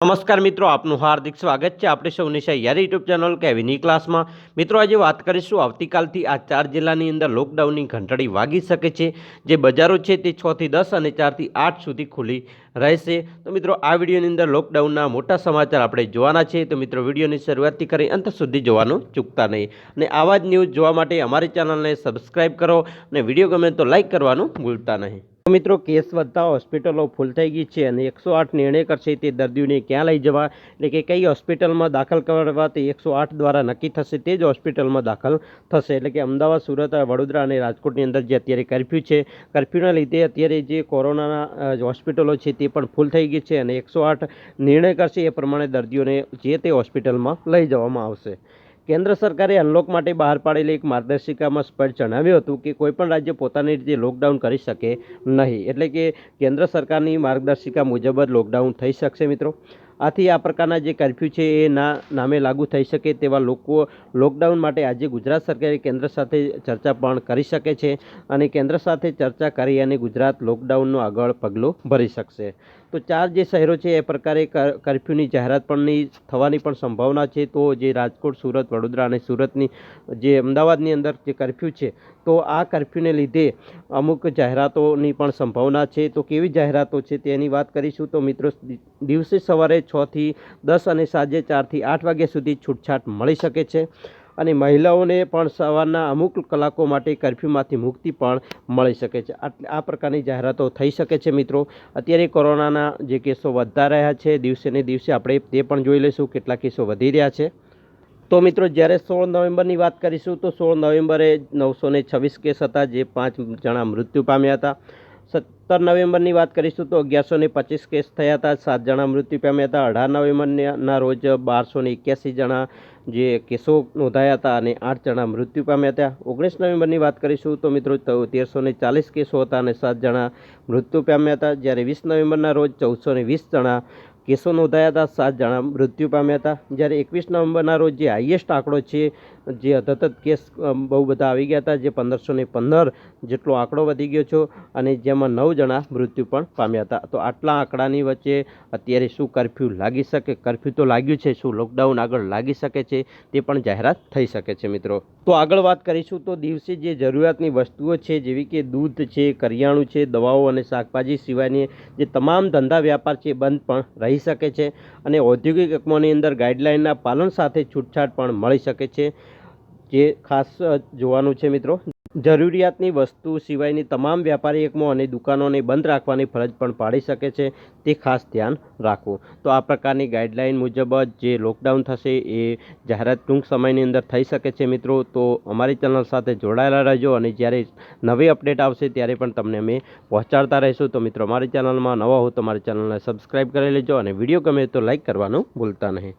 નમસ્કાર મિત્રો, આપનું હાર્દિક સ્વાગત છે આપણે સૌની નિશા યાર યુટ્યુબ ચેનલ કેવીની ક્લાસમાં. મિત્રો, આજે વાત કરીશું આવતીકાલથી આ ચાર જિલ્લાની અંદર લોકડાઉનની ઘંટડી વાગી શકે છે, જે બજારો છે તે છથી દસ અને ચારથી આઠ સુધી ખુલ્લી રહેશે. તો મિત્રો, આ વિડીયોની અંદર લોકડાઉનના મોટા સમાચાર આપણે જોવાના છે. તો મિત્રો, વિડીયોની શરૂઆતથી કરી અંત સુધી જોવાનું ચૂકતા નહીં. અને આવા જ ન્યૂઝ જોવા માટે અમારી ચેનલને સબસ્ક્રાઈબ કરો અને વીડિયો ગમે તો લાઇક કરવાનું ભૂલતા નહીં. મિત્રો, કેસ વધતા હોસ્પિટલો ફૂલ થઈ ગઈ છે અને એકસો આઠ નિર્ણય કરશે તે દર્દીઓને ક્યાં લઈ જવા? એટલે કે કઈ હોસ્પિટલમાં દાખલ કરવા તે એકસો આઠ દ્વારા નક્કી થશે તે જ હોસ્પિટલમાં દાખલ થશે. એટલે કે અમદાવાદ, સુરત, વડોદરા અને રાજકોટની અંદર જે અત્યારે કરફ્યુ છે, કર્ફ્યુના લીધે અત્યારે જે કોરોનાના હોસ્પિટલો છે તે પણ ફૂલ થઈ ગઈ છે અને એકસો આઠ નિર્ણય કરશે એ પ્રમાણે દર્દીઓને જે તે હોસ્પિટલમાં લઈ જવામાં આવશે. કેન્દ્ર સરકારે અનલોક માટે બહાર પાડેલી એક માર્ગદર્શિકામાં સ્પષ્ટ જણાવ્યું હતું કે કોઈપણ રાજ્ય પોતાની રીતે લોકડાઉન કરી શકે નહીં. એટલે કે કેન્દ્ર સરકારની માર્ગદર્શિકા મુજબ જ લોકડાઉન થઈ શકશે મિત્રો. આથી આ પ્રકારના જે કર્ફ્યુ છે એ ના નામે લાગુ થઈ શકે તેવા લોકો લોકડાઉન માટે આજે ગુજરાત સરકારે કેન્દ્ર સાથે ચર્ચા પણ કરી શકે છે અને કેન્દ્ર સાથે ચર્ચા કરી અને ગુજરાત લોકડાઉનનું આગળ પગલું ભરી શકશે. તો ચાર જે શહેરો છે, એ પ્રકારે કર્ફ્યુની જાહેરાત પણની થવાની પણ સંભાવના છે. તો જે રાજકોટ, સુરત, વડોદરા અને સુરતની જે અમદાવાદની અંદર જે કરફ્યુ છે, તો આ કરફ્યુને લીધે અમુક જાહેરાતોની પણ સંભાવના છે. તો કેવી જાહેરાતો છે તેની વાત કરીશું. તો મિત્રો, દિવસે સવારે છથી દસ અને સાંજે ચારથી આઠ વાગ્યા સુધી છૂટછાટ મળી શકે છે. અને મહિલાઓને પણ સવારના અમુક કલાકો માટે કરફ્યુમાંથી મુક્તિ પણ મળી શકે છે. આ પ્રકારની જાહેરાતો થઈ શકે છે મિત્રો. અત્યારે કોરોનાના જે કેસો વધતા રહ્યા છે, દિવસે ને દિવસે આપણે તે પણ જોઈ લઈશું કેટલા કેસો વધી રહ્યા છે. તો મિત્રો, જ્યારે સોળ નવેમ્બરની વાત કરીશું તો સોળ નવેમ્બરે નવસો છવ્વીસ કેસ હતા, જે પાંચ જણા મૃત્યુ પામ્યા હતા. સત્તર નવેમ્બરની વાત કરીશું તો અગિયારસો ને પચીસ કેસ થયા હતા. સાત જણા મૃત્યુ પામ્યા હતા. અઢાર નવેમ્બરના રોજ બારસો ને એક્યાસી જણા જે કેસો નોંધાયા હતા અને આઠ જણા મૃત્યુ પામ્યા હતા. ઓગણીસ નવેમ્બરની વાત કરીશું તો મિત્રો તેરસો ને ચાલીસ કેસો હતા અને સાત જણા મૃત્યુ પામ્યા હતા. જ્યારે વીસ નવેમ્બરના રોજ ચૌદસો ને વીસ જણા કેસો નોંધાયા હતા, સાત જણા મૃત્યુ પામ્યા હતા. જ્યારે એકવીસ નવેમ્બરના રોજ જે હાઈએસ્ટ આંકડો છે, જે અધતત કેસ બહુ બધા આવી ગયા હતા, જે પંદરસો ને પંદર જેટલો આંકડો વધી ગયો છે અને જેમાં નવ જણા મૃત્યુ પણ પામ્યા હતા. તો આટલા આંકડાની વચ્ચે અત્યારે શું કરફ્યુ લાગી શકે? કરફ્યુ તો લાગ્યું છે, શું લોકડાઉન આગળ લાગી શકે છે, તે પણ જાહેરાત થઈ શકે છે મિત્રો. તો આગળ વાત કરીશું તો દિવસે જે જરૂરિયાતની વસ્તુઓ છે, જેવી કે દૂધ છે, કરિયાણું છે, દવાઓ અને શાકભાજી સિવાયની જે તમામ ધંધા વ્યાપાર છે બંધ પણ રહી શકે છે અને ઔદ્યોગિક એકમોની અંદર ગાઈડલાઇનના પાલન સાથે છૂટછાટ પણ મળી શકે છે. જે ખાસ જોવાનું છે મિત્રો. જરૂરિયાતની વસ્તુ સિવાયની તમામ વ્યાપારી એકમો અને દુકાનોને બંધ રાખવાની ફરજ પણ પાડી શકે છે, તે ખાસ ધ્યાન રાખવું. તો આ પ્રકારની ગાઈડલાઇન મુજબ જ લોકડાઉન થશે એ જાહેરાત ટૂંક સમયની અંદર થઈ શકે છે મિત્રો. તો અમારી ચેનલ સાથે જોડાયેલા રહેજો અને જ્યારે નવી અપડેટ આવશે ત્યારે પણ તમને અમે પહોંચાડતા રહીશું. તો મિત્રો, અમારી ચેનલમાં નવા હો તો અમારી ચેનલને સબસ્ક્રાઈબ કરી લેજો અને વીડિયો ગમે તો લાઈક કરવાનું ભૂલતા નહીં.